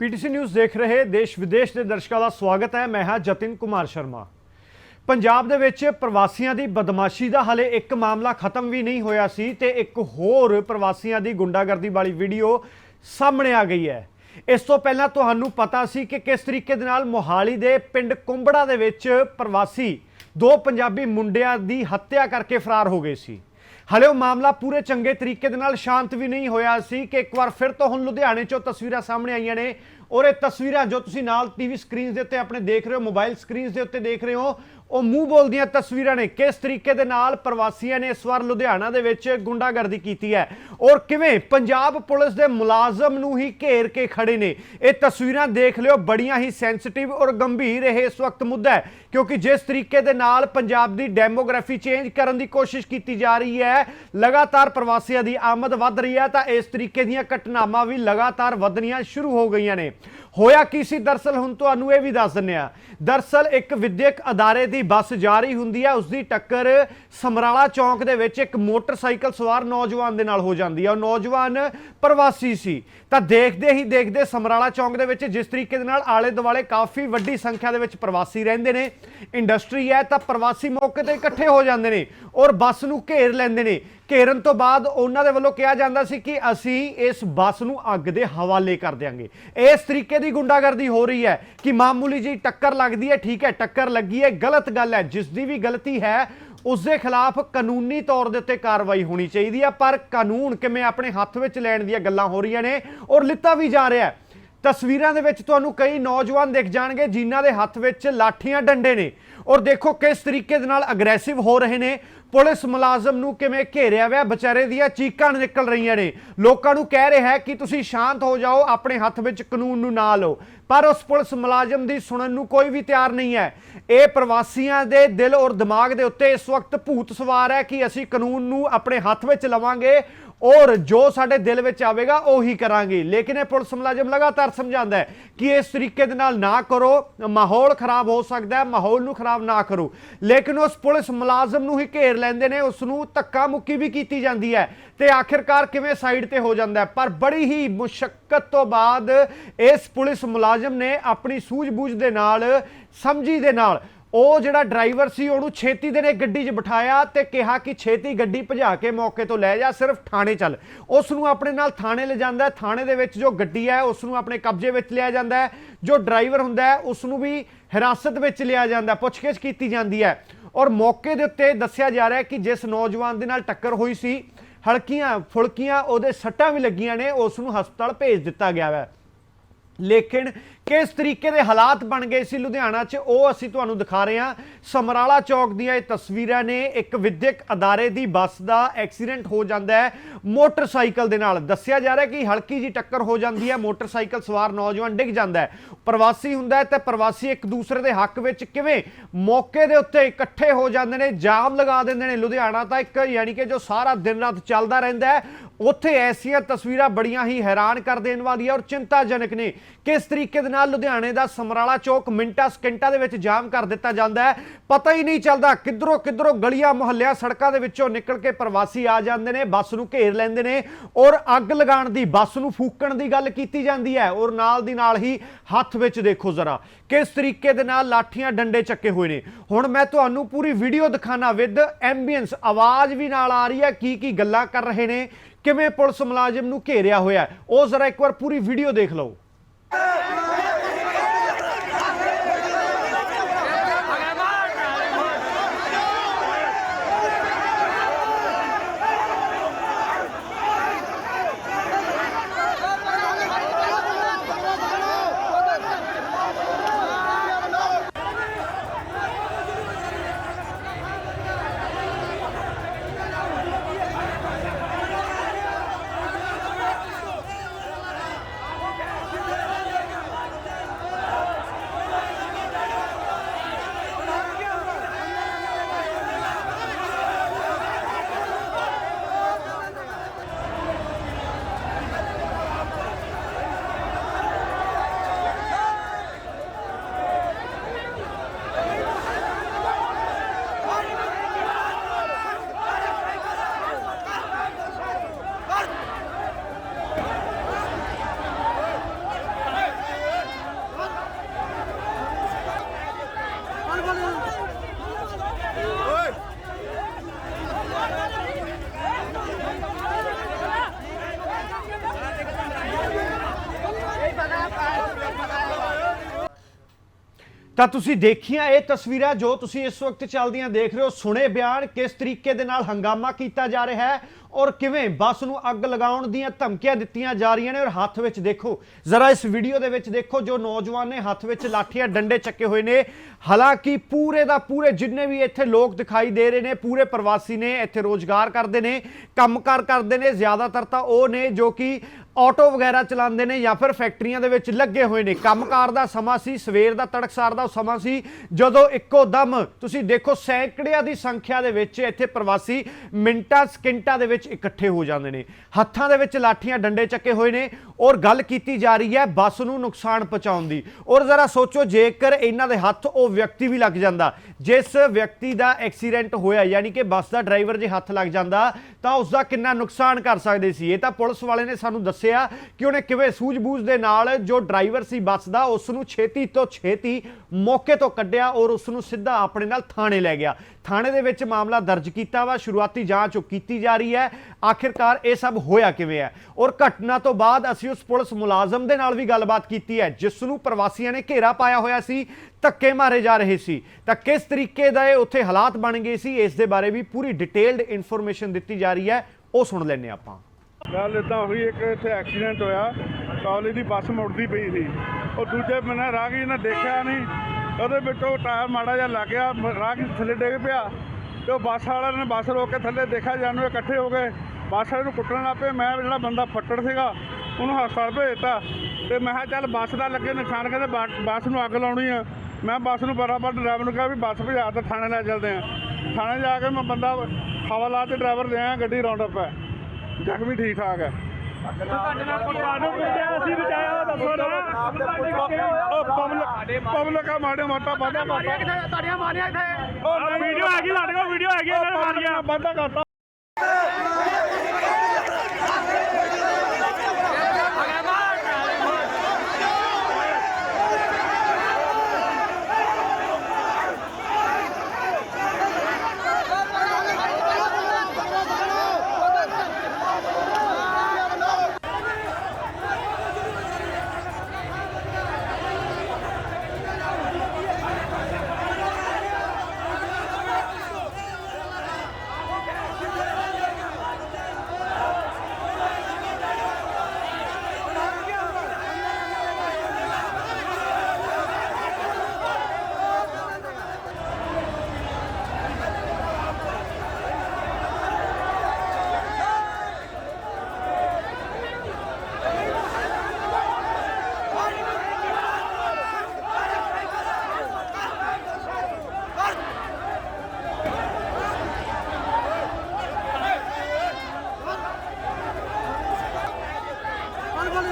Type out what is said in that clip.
PTC news ਦੇਖ ਰਹੇ ਦੇਸ਼ ਵਿਦੇਸ਼ ਦੇ ਦਰਸ਼ਕਾਂ ਦਾ ਸਵਾਗਤ ਹੈ। ਮੈਂ ਹਾਂ ਜਤਿਨ ਕੁਮਾਰ ਸ਼ਰਮਾ। ਪੰਜਾਬ ਦੇ ਵਿੱਚ ਪ੍ਰਵਾਸੀਆਂ ਦੀ ਬਦਮਾਸ਼ੀ ਦਾ ਹਲੇ ਇੱਕ ਮਾਮਲਾ ਖਤਮ ਵੀ ਨਹੀਂ ਹੋਇਆ ਸੀ ਤੇ ਇੱਕ ਹੋਰ ਪ੍ਰਵਾਸੀਆਂ ਦੀ ਗੁੰਡਾਗਰਦੀ ਵਾਲੀ ਵੀਡੀਓ ਸਾਹਮਣੇ ਆ ਗਈ ਹੈ। ਇਸ ਤੋਂ ਪਹਿਲਾਂ ਤੁਹਾਨੂੰ ਪਤਾ ਸੀ ਕਿ ਕਿਸ ਤਰੀਕੇ ਦੇ ਨਾਲ ਮੋਹਾਲੀ ਦੇ ਪਿੰਡ ਕੁੰਬੜਾ ਦੇ ਵਿੱਚ ਪ੍ਰਵਾਸੀ ਦੋ ਪੰਜਾਬੀ ਮੁੰਡਿਆਂ ਦੀ ਹੱਤਿਆ ਕਰਕੇ ਫਰਾਰ ਹੋ ਗਏ ਸੀ। ਹਲੇ ਉਹ ਮਾਮਲਾ ਪੂਰੇ ਚੰਗੇ ਤਰੀਕੇ ਦੇ ਨਾਲ ਸ਼ਾਂਤ ਵੀ ਨਹੀਂ ਹੋਇਆ ਸੀ ਕਿ ਇੱਕ ਵਾਰ ਫਿਰ ਤੋਂ ਹੁਣ ਲੁਧਿਆਣੇ ਚੋਂ ਤਸਵੀਰਾਂ ਸਾਹਮਣੇ ਆਈਆਂ ਨੇ। ਔਰ ਇਹ ਤਸਵੀਰਾਂ ਜੋ ਤੁਸੀਂ ਨਾਲ ਟੀਵੀ ਸਕਰੀਨਸ ਦੇ ਉੱਤੇ ਆਪਣੇ ਦੇਖ ਰਹੇ ਹੋ ਮੋਬਾਈਲ ਸਕਰੀਨਸ ਦੇ ਉੱਤੇ ਦੇਖ ਰਹੇ ਹੋ, ਉਹ ਮੂੰਹ ਬੋਲਦੀਆਂ ਤਸਵੀਰਾਂ ਨੇ। ਕਿਸ ਤਰੀਕੇ ਦੇ ਨਾਲ ਪ੍ਰਵਾਸੀਆਂ ਨੇ ਇਸ ਵਾਰ ਲੁਧਿਆਣਾ ਦੇ ਵਿੱਚ ਗੁੰਡਾਗਰਦੀ ਕੀਤੀ ਹੈ? ਔਰ ਕਿਵੇਂ ਪੰਜਾਬ ਪੁਲਿਸ ਦੇ ਮੁਲਾਜ਼ਮ ਨੂੰ ਹੀ ਘੇਰ ਕੇ ਖੜੇ ਨੇ? ਇਹ ਤਸਵੀਰਾਂ ਦੇਖ ਲਿਓ, ਬੜੀਆਂ ਹੀ ਸੈਂਸਿਟਿਵ ਔਰ ਗੰਭੀਰ ਇਹ ਇਸ ਵਕਤ ਮੁੱਦਾ ਹੈ। ਕਿਉਂਕਿ ਜਿਸ ਤਰੀਕੇ ਦੇ ਨਾਲ ਪੰਜਾਬ ਦੀ ਡੈਮੋਗ੍ਰਾਫੀ ਚੇਂਜ ਕਰਨ ਦੀ ਕੋਸ਼ਿਸ਼ ਕੀਤੀ ਜਾ ਰਹੀ ਹੈ, ਲਗਾਤਾਰ ਪ੍ਰਵਾਸੀਆਂ ਦੀ ਆਮਦ ਵੱਧ ਰਹੀ ਹੈ, ਤਾਂ ਇਸ ਤਰੀਕੇ ਦੀਆਂ ਘਟਨਾਵਾਂ ਵੀ ਲਗਾਤਾਰ ਵਧਣੀਆਂ ਸ਼ੁਰੂ ਹੋ ਗਈਆਂ ਨੇ। ਹੋਇਆ ਕੀ ਸੀ? ਦਰਸਲ ਹੁਣ ਤੁਹਾਨੂੰ ਇਹ ਵੀ ਦੱਸ ਦਿੰਨੇ ਆ ਦਰਸਲ ਇੱਕ ਵਿਦਿਅਕ ਅਦਾਰੇ ਦੀ ਬੱਸ ਜਾ ਰਹੀ ਹੁੰਦੀ ਹੈ। ਉਸ ਦੀ ਟੱਕਰ ਸਮਰਾਲਾ ਚੌਂਕ ਦੇ ਵਿੱਚ ਇੱਕ ਮੋਟਰਸਾਈਕਲ ਸਵਾਰ ਨੌਜਵਾਨ ਦੇ ਨਾਲ ਹੋ ਜਾਂਦੀ ਹੈ। ਉਹ ਨੌਜਵਾਨ ਪ੍ਰਵਾਸੀ ਸੀ। ਤਾਂ ਦੇਖਦੇ ਹੀ ਦੇਖਦੇ ਸਮਰਾਲਾ ਚੌਂਕ ਦੇ ਵਿੱਚ ਜਿਸ ਤਰੀਕੇ ਦੇ ਨਾਲ ਆਲੇ ਦੁਆਲੇ ਕਾਫੀ ਵੱਡੀ ਸੰਖਿਆ ਦੇ ਵਿੱਚ ਪ੍ਰਵਾਸੀ ਰਹਿੰਦੇ ਨੇ। ਇੰਡਸਟਰੀ ਹੈ ਤਾਂ ਪ੍ਰਵਾਸੀ ਮੌਕੇ ਤੇ ਇਕੱਠੇ ਹੋ ਜਾਂਦੇ ਨੇ ਔਰ ਬੱਸ ਨੂੰ ਘੇਰ ਲੈਂਦੇ ਨੇ। ਘੇਰਨ ਤੋਂ ਬਾਅਦ ਉਹਨਾਂ ਦੇ ਵੱਲੋਂ ਕਿਹਾ ਜਾਂਦਾ ਸੀ ਕਿ ਅਸੀਂ ਇਸ ਬੱਸ ਨੂੰ ਅੱਗ ਦੇ ਹਵਾਲੇ ਕਰ ਦਿਆਂਗੇ। ਇਸ ਤਰੀਕੇ ਦੀ ਗੁੰਡਾਗਰਦੀ ਹੋ ਰਹੀ ਹੈ ਕਿ ਮਾਮੂਲੀ ਜੀ ਟੱਕਰ ਲੱਗਦੀ ਹੈ, ਠੀਕ ਹੈ, ਟੱਕਰ ਲੱਗੀ ਹੈ, ਗਲਤ ਗੱਲ ਹੈ, ਜਿਸ ਦੀ ਵੀ ਗਲਤੀ ਹੈ, ਉਸ ਦੇ ਖਿਲਾਫ ਕਾਨੂੰਨੀ ਤੌਰ ਦੇ ਉੱਤੇ ਕਾਰਵਾਈ ਹੋਣੀ ਚਾਹੀਦੀ ਹੈ। ਪਰ ਕਾਨੂੰਨ ਕਿਵੇਂ ਆਪਣੇ ਹੱਥ ਵਿੱਚ ਲੈਣ ਦੀਆਂ ਗੱਲਾਂ ਹੋ ਰਹੀਆਂ ਨੇ ਔਰ ਲਿੱਤਾ ਵੀ ਜਾ ਰਿਹਾ ਹੈ। ਤਸਵੀਰਾਂ ਦੇ ਵਿੱਚ ਤੁਹਾਨੂੰ ਕਈ ਨੌਜਵਾਨ ਦਿਖ ਜਾਣਗੇ ਜਿਨ੍ਹਾਂ ਦੇ ਹੱਥ ਵਿੱਚ ਲਾਠੀਆਂ ਡੰਡੇ ਨੇ। ਔਰ ਦੇਖੋ ਕਿਸ ਤਰੀਕੇ ਦੇ ਨਾਲ ਅਗਰੈਸਿਵ ਹੋ ਰਹੇ ਨੇ। ਪੁਲਿਸ ਮੁਲਾਜ਼ਮ ਨੂੰ ਕਿਵੇਂ ਘੇਰਿਆ ਹੋਇਆ ਵਿਚਾਰੇ ਦੀਆਂ ਚੀਕਾਂ ਨਿਕਲ ਰਹੀਆਂ ਨੇ। ਲੋਕਾਂ ਨੂੰ ਕਹਿ ਰਿਹਾ ਹੈ ਕਿ ਤੁਸੀਂ ਸ਼ਾਂਤ ਹੋ ਜਾਓ, ਆਪਣੇ ਹੱਥ ਵਿੱਚ ਕਾਨੂੰਨ ਨੂੰ ਨਾ ਲਓ। ਪਰ ਉਸ ਪੁਲਿਸ ਮੁਲਾਜ਼ਮ ਦੀ ਸੁਣਨ ਨੂੰ ਕੋਈ ਵੀ ਤਿਆਰ ਨਹੀਂ ਹੈ। ਇਹ ਪ੍ਰਵਾਸੀਆਂ ਦੇ ਦਿਲ ਔਰ ਦਿਮਾਗ ਦੇ ਉੱਤੇ ਇਸ ਵਕਤ ਭੂਤ ਸਵਾਰ ਹੈ ਕਿ ਅਸੀਂ ਕਾਨੂੰਨ ਨੂੰ ਆਪਣੇ ਹੱਥ ਵਿੱਚ ਲਵਾਂਗੇ ਔਰ ਜੋ ਸਾਡੇ ਦਿਲ ਵਿੱਚ ਆਵੇਗਾ, ਉਹੀ ਕਰਾਂਗੇ। ਲੇਕਿਨ ਇਹ ਪੁਲਿਸ ਮੁਲਾਜ਼ਮ ਲਗਾਤਾਰ ਸਮਝਾਉਂਦਾ ਹੈ ਕਿ ਇਸ ਤਰੀਕੇ ਦੇ ਨਾਲ ਨਾ ਕਰੋ, ਮਾਹੌਲ ਖਰਾਬ ਹੋ ਸਕਦਾ ਹੈ, ਮਾਹੌਲ ਨੂੰ ਖਰਾਬ ਨਾ ਕਰੋ। ਲੇਕਿਨ ਉਸ ਪੁਲਿਸ ਮੁਲਾਜ਼ਮ ਨੂੰ ਹੀ ਘੇਰ ਲੈਂਦੇ ਨੇ, ਉਸ ਨੂੰ ਧੱਕਾ ਮੁੱਕੀ ਵੀ ਕੀਤੀ ਜਾਂਦੀ ਹੈ ਤੇ ਆਖਿਰਕਾਰ ਕਿਵੇਂ ਸਾਈਡ ਤੇ ਹੋ ਜਾਂਦਾ ਪਰ ਬੜੀ ਹੀ ਮੁਸ਼ਕਲ ਤੋਂ ਬਾਅਦ ਇਸ ਪੁਲਿਸ ਮੁਲਾਜ਼ਮ ਨੇ ਆਪਣੀ ਸੂਝ-ਬੂਝ ਦੇ ਨਾਲ, ਸਮਝੀ ਦੇ ਨਾਲ ਉਹ ਜਿਹੜਾ ਡਰਾਈਵਰ ਸੀ, ਉਹਨੂੰ ਛੇਤੀ ਦੇ ਨੇ ਗੱਡੀ 'ਚ ਬਿਠਾਇਆ ਤੇ ਕਿਹਾ ਕਿ ਛੇਤੀ ਗੱਡੀ ਭਜਾ ਕੇ ਮੌਕੇ ਤੋਂ ਲੈ ਜਾ, ਸਿਰਫ ਥਾਣੇ ਚੱਲ। ਉਸ ਨੂੰ ਆਪਣੇ ਨਾਲ ਥਾਣੇ ਲੈ ਜਾਂਦਾ ਹੈ। ਥਾਣੇ ਦੇ ਵਿੱਚ ਜੋ ਗੱਡੀ ਹੈ, ਉਸ ਨੂੰ ਆਪਣੇ ਕਬਜ਼ੇ ਵਿੱਚ ਲਿਆ ਜਾਂਦਾ ਹੈ। ਜੋ ਡਰਾਈਵਰ ਹੁੰਦਾ ਹੈ, ਉਸ ਨੂੰ ਵੀ ਹਿਰਾਸਤ ਵਿੱਚ ਲਿਆ ਜਾਂਦਾ ਪੁੱਛਗਿੱਛ ਕੀਤੀ ਜਾਂਦੀ ਹੈ। ਔਰ ਮੌਕੇ ਦੇ ਉੱਤੇ ਦੱਸਿਆ ਜਾ ਰਿਹਾ ਹੈ ਕਿ ਜਿਸ ਨੌਜਵਾਨ ਦੇ ਨਾਲ ਟੱਕਰ ਹੋਈ ਸੀ, ਹਲਕੀਆਂ, ਫੁਲਕੀਆਂ ਉਹਦੇ ਸੱਟਾਂ ਵੀ ਲੱਗੀਆਂ ਨੇ, ਉਸ ਨੂੰ ਹਸਪਤਾਲ ਭੇਜ ਦਿੱਤਾ ਗਿਆ ਹੈ। ਲੇਕਿਨ ਕਿਸ ਤਰੀਕੇ ਦੇ ਹਾਲਾਤ ਬਣ ਗਏ ਸੀ ਲੁਧਿਆਣਾ 'ਚ, ਉਹ ਅਸੀਂ ਤੁਹਾਨੂੰ ਦਿਖਾ ਰਹੇ ਹਾਂ। ਸਮਰਾਲਾ ਚੌਕ ਦੀਆਂ ਇਹ ਤਸਵੀਰਾਂ ਨੇ, ਇੱਕ ਵਿਦਿਅਕ ਅਦਾਰੇ ਦੀ ਬੱਸ ਦਾ ਐਕਸੀਡੈਂਟ ਹੋ ਜਾਂਦਾ ਹੈ। ਮੋਟਰਸਾਈਕਲ ਦੇ ਨਾਲ ਦੱਸਿਆ ਜਾ ਰਿਹਾ ਕਿ ਹਲਕੀ ਜੀ ਟੱਕਰ ਹੋ ਜਾਂਦੀ ਹੈ, ਮੋਟਰਸਾਈਕਲ ਸਵਾਰ ਨੌਜਵਾਨ ਡਿੱਗ ਜਾਂਦਾ ਹੈ। ਪ੍ਰਵਾਸੀ ਹੁੰਦਾ ਹੈ ਤੇ ਪ੍ਰਵਾਸੀ ਇੱਕ ਦੂਸਰੇ ਦੇ ਹੱਕ ਵਿੱਚ ਕਿਵੇਂ ਮੌਕੇ ਦੇ ਉੱਤੇ ਇਕੱਠੇ ਹੋ ਜਾਂਦੇ ਨੇ, ਜਾਮ ਲਗਾ ਦਿੰਦੇ ਨੇ ਲੁਧਿਆਣਾ ਤਾਂ ਇੱਕ ਯਾਨੀ ਕਿ ਜੋ ਸਾਰਾ ਦਿਨ ਰਾਤ ਚੱਲਦਾ ਰਹਿੰਦਾ ਹੈ। ਉੱਥੇ ਐਸੀਆਂ ਤਸਵੀਰਾਂ ਬੜੀਆਂ ਹੀ ਹੈਰਾਨ ਕਰ ਦੇਣ ਵਾਲੀਆਂ ਔਰ ਚਿੰਤਾਜਨਕ ਨੇ। ਕਿਸ ਤਰੀਕੇ ਦੇ ਨਾਲ ਲੁਧਿਆਣੇ ਦਾ ਸਮਰਾਲਾ ਚੌਕ ਮਿੰਟਾਂ ਸਕਿੰਟਾਂ ਦੇ ਵਿੱਚ ਜਾਮ ਕਰ ਦਿੱਤਾ ਜਾਂਦਾ ਹੈ। ਪਤਾ ਹੀ ਨਹੀਂ ਚੱਲਦਾ ਕਿੱਧਰੋਂ ਕਿੱਧਰੋਂ ਗਲੀਆਂ ਮੁਹੱਲਿਆਂ ਸੜਕਾਂ ਦੇ ਵਿੱਚੋਂ ਨਿਕਲ ਕੇ ਪ੍ਰਵਾਸੀ ਆ ਜਾਂਦੇ ਨੇ, ਬੱਸ ਨੂੰ ਘੇਰ ਲੈਂਦੇ ਨੇ ਔਰ ਅੱਗ ਲਗਾਉਣ ਦੀ, ਬੱਸ ਨੂੰ ਫੂਕਣ ਦੀ ਗੱਲ ਕੀਤੀ ਜਾਂਦੀ ਹੈ। ਔਰ ਨਾਲ ਦੀ ਨਾਲ ਹੀ ਹੱਥ ਵਿੱਚ ਦੇਖੋ ਜ਼ਰਾ, ਕਿਸ ਤਰੀਕੇ ਦੇ ਨਾਲ ਲਾਠੀਆਂ ਡੰਡੇ ਚੱਕੇ ਹੋਏ ਨੇ। ਹੁਣ ਮੈਂ ਤੁਹਾਨੂੰ ਪੂਰੀ ਵੀਡੀਓ ਦਿਖਾਣਾ ਵਿਦ ਐਂਬੀਐਂਸ। ਆਵਾਜ਼ ਵੀ ਨਾਲ ਆ ਰਹੀ ਹੈ, ਕੀ ਕੀ ਗੱਲਾਂ ਕਰ ਰਹੇ ਨੇ, ਕਿਵੇਂ ਪੁਲਿਸ ਮੁਲਾਜ਼ਮ ਨੂੰ ਘੇਰਿਆ ਹੋਇਆ ਉਹ ਜ਼ਰਾ ਇੱਕ ਵਾਰ ਪੂਰੀ ਵੀਡੀਓ ਦੇਖ ਲਓ। ਤਾਂ ਤੁਸੀਂ ਦੇਖੀਆਂ ਇਹ ਤਸਵੀਰਾਂ ਜੋ ਤੁਸੀਂ ਇਸ ਵਕਤ ਚੱਲਦੀਆਂ ਦੇਖ ਰਹੇ ਹੋ, ਸੁਣੇ ਬਿਆਨ ਕਿਸ ਤਰੀਕੇ ਦੇ ਨਾਲ ਹੰਗਾਮਾ ਕੀਤਾ ਜਾ ਰਿਹਾ ਹੈ ਔਰ ਕਿਵੇਂ ਬੱਸ ਨੂੰ ਅੱਗ ਲਗਾਉਣ ਦੀਆਂ ਧਮਕੀਆਂ ਦਿੱਤੀਆਂ ਜਾ ਰਹੀਆਂ ਨੇ ਔਰ ਹੱਥ ਵਿੱਚ ਦੇਖੋ, ਜ਼ਰਾ ਇਸ ਵੀਡੀਓ ਦੇ ਵਿੱਚ ਦੇਖੋ ਜੋ ਨੌਜਵਾਨ ਨੇ ਹੱਥ ਵਿੱਚ ਲਾਠੀਆਂ, ਡੰਡੇ ਚੱਕੇ ਹੋਏ ਨੇ। ਹਾਲਾਂਕਿ ਪੂਰੇ ਦਾ ਪੂਰੇ ਜਿੰਨੇ ਵੀ ਇੱਥੇ ਲੋਕ ਦਿਖਾਈ ਦੇ ਰਹੇ ਨੇ, ਪੂਰੇ ਪ੍ਰਵਾਸੀ ਨੇ ਇੱਥੇ ਰੋਜ਼ਗਾਰ ਕਰਦੇ ਨੇ, ਕੰਮਕਾਰ ਕਰਦੇ ਨੇ, ਜ਼ਿਆਦਾਤਰ ਤਾਂ ਉਹ ਨੇ ਜੋ ਕਿ ਆਟੋ ਵਗੈਰਾ ਚਲਾਉਂਦੇ ਨੇ ਜਾਂ ਫਿਰ ਫੈਕਟਰੀਆਂ ਦੇ ਵਿੱਚ ਲੱਗੇ ਹੋਏ ਨੇ। ਕੰਮਕਾਰ ਦਾ ਸਮਾਂ ਸੀ, ਸਵੇਰ ਦਾ ਤੜਕਸਾਰ ਦਾ ਸਮਾਂ ਸੀ। ਜਦੋਂ ਇੱਕੋ ਦਮ ਤੁਸੀਂ ਦੇਖੋ ਸੈਂਕੜਿਆਂ ਦੀ ਸੰਖਿਆ ਦੇ ਵਿੱਚ ਇੱਥੇ ਪ੍ਰਵਾਸੀ ਮਿੰਟਾਂ, ਸਕਿੰਟਾਂ ਦੇ ਵਿੱਚ ਇਕੱਠੇ ਹੋ ਜਾਂਦੇ ਨੇ। ਹੱਥਾਂ ਦੇ ਵਿੱਚ ਲਾਠੀਆਂ, ਡੰਡੇ ਚੱਕੇ ਹੋਏ ਨੇ ਔਰ ਗੱਲ ਕੀਤੀ ਜਾ ਰਹੀ ਹੈ ਬੱਸ ਨੂੰ ਨੁਕਸਾਨ ਪਹੁੰਚਾਉਣ ਦੀ। ਔਰ ਜ਼ਰਾ ਸੋਚੋ, ਜੇਕਰ ਇਹਨਾਂ ਦੇ ਹੱਥ ਉਹ ਵਿਅਕਤੀ ਵੀ ਲੱਗ ਜਾਂਦਾ, ਜਿਸ ਵਿਅਕਤੀ ਦਾ ਐਕਸੀਡੈਂਟ ਹੋਇਆ, ਯਾਨੀ ਕਿ ਬੱਸ ਦਾ ਡਰਾਈਵਰ ਜੇ ਹੱਥ ਲੱਗ ਜਾਂਦਾ ਤਾਂ ਉਸ ਦਾ ਕਿੰਨਾ ਨੁਕਸਾਨ ਕਰ ਸਕਦੇ ਸੀ। ਇਹ ਤਾਂ ਪੁਲਿਸ ਵਾਲੇ ਨੇ ਸਾਨੂੰ ਦੱਸਿਆ ਕਿ ਉਹਨੇ ਕਿਵੇਂ ਸੂਝ-ਬੂਝ ਦੇ ਨਾਲ ਜੋ ਡਰਾਈਵਰ ਸੀ ਬੱਸ ਦਾ, ਉਸ ਨੂੰ ਛੇਤੀ ਤੋਂ ਛੇਤੀ ਮੌਕੇ ਤੋਂ ਕੱਢਿਆ ਔਰ ਉਸ ਨੂੰ ਸਿੱਧਾ ਆਪਣੇ ਨਾਲ ਥਾਣੇ ਲੈ ਗਿਆ। ਥਾਣੇ ਦੇ ਵਿੱਚ ਮਾਮਲਾ ਦਰਜ ਕੀਤਾ ਵਾ, ਸ਼ੁਰੂਆਤੀ ਜਾਂਚ ਉਹ ਕੀਤੀ ਜਾ ਰਹੀ ਹੈ। ਆਖਿਰਕਾਰ ਇਹ ਸਭ ਹੋਇਆ ਕਿਵੇਂ ਹੈ? ਔਰ ਘਟਨਾ ਤੋਂ ਬਾਅਦ ਅਸੀਂ ਉਸ ਪੁਲਿਸ ਮੁਲਾਜ਼ਮ ਦੇ ਨਾਲ ਵੀ ਗੱਲਬਾਤ ਕੀਤੀ ਹੈ, ਜਿਸ ਨੂੰ ਪ੍ਰਵਾਸੀਆਂ ਨੇ ਘੇਰਾ ਪਾਇਆ ਹੋਇਆ ਸੀ ਧੱਕੇ ਮਾਰੇ ਜਾ ਰਹੇ ਸੀ। ਤਾਂ ਕਿਸ ਤਰੀਕੇ ਦਾ ਇਹ ਉੱਥੇ ਹਾਲਾਤ ਬਣ ਗਏ ਸੀ, ਇਸ ਦੇ ਬਾਰੇ ਵੀ ਪੂਰੀ ਡਿਟੇਲਡ ਇਨਫੋਰਮੇਸ਼ਨ ਦਿੱਤੀ ਜਾ ਰਹੀ ਹੈ। ਉਹ ਸੁਣ ਲੈਂਦੇ ਆਪਾਂ। ਗੱਲ ਇਦਾਂ ਹੋਈ, ਇੱਕ ਇੱਥੇ ਐਕਸੀਡੈਂਟ ਹੋਇਆ। ਕਾਲਜ ਦੀ ਬੱਸ ਮੁੜਦੀ ਪਈ ਸੀ। ਉਹ ਦੂਜੇ ਬੰਨੇ ਰਾਹਗੀਰ ਨੇ ਦੇਖਿਆ ਨਹੀਂ। ਉਹਦੇ ਵਿੱਚੋਂ ਟਾਇਰ ਮਾੜਾ ਜਿਹਾ ਲੱਗ ਗਿਆ, ਮ- ਰਾਹਗੀਰ ਥੱਲੇ ਡਿੱਗ ਪਿਆ। ਤੇ ਉਹ ਬੱਸ ਵਾਲਿਆਂ ਨੇ ਬੱਸ ਰੋਕ ਕੇ ਥੱਲੇ ਦੇਖਿਆ ਜਾਨੂੰ ਇਕੱਠੇ ਹੋ ਗਏ। ਬੱਸ ਵਾਲੇ ਨੂੰ ਕੁੱਟਣ ਲੱਗ ਪਏ। ਮੈਂ ਜਿਹੜਾ ਬੰਦਾ ਫੱਟੜ ਸੀਗਾ, ਉਹਨੂੰ ਹਸਪਤਾਲ ਭੇਜਤਾ ਤੇ ਮੈਂ ਕਿਹਾ, ਚੱਲ ਬੱਸ ਦਾ ਲੱਗੇ ਨਿਸ਼ਾਨ ਕਹਿੰਦੇ ਬੱਸ ਨੂੰ ਅੱਗ ਲਾਉਣੀ ਆ। ਮੈਂ ਬੱਸ ਨੂੰ ਬਰਾਬਰ ਡਰਾਈਵਰ ਨੂੰ ਕਿਹਾ ਵੀ ਬੱਸ ਭਜਾ ਤੇ ਥਾਣੇ ਲੈ ਚੱਲਦੇ ਆ ਥਾਣੇ ਜਾ ਕੇ ਮੈਂ ਬੰਦਾ ਹਵਾ ਲਾ ਤੇ ਡਰਾਈਵਰ ਦੇ ਆਇਆ ਗੱਡੀ ਰੌਂਡ ਅਪ ਹੈ। ਜ਼ਖਮੀ ਠੀਕ ਠਾਕ ਹੈ। ਤੁਹਾਨੂੰ ਪੁੱਛਿਆ ਅਸੀਂ ਬਚਾਇਆ ਦੱਸੋ ਨਾ ਉਹ ਪਬਲਿਕ ਪਬਲਿਕ ਆ ਮਾੜੇ ਮੋਟਾ ਵਾਧਾ ਕਰਤਾ। ਤੁਹਾਡੀਆਂ ਮਾਰੀਆਂ ਇੱਥੇ। ਉਹ ਵੀਡੀਓ ਹੈਗੀ ਸਾਡੇ ਕੋਲ ਵੀਡੀਓ ਹੈਗੀ ਇਹਨਾਂ ਨੇ ਮਾਰੀਆਂ। ਵਾਧਾ ਕਰਤਾ।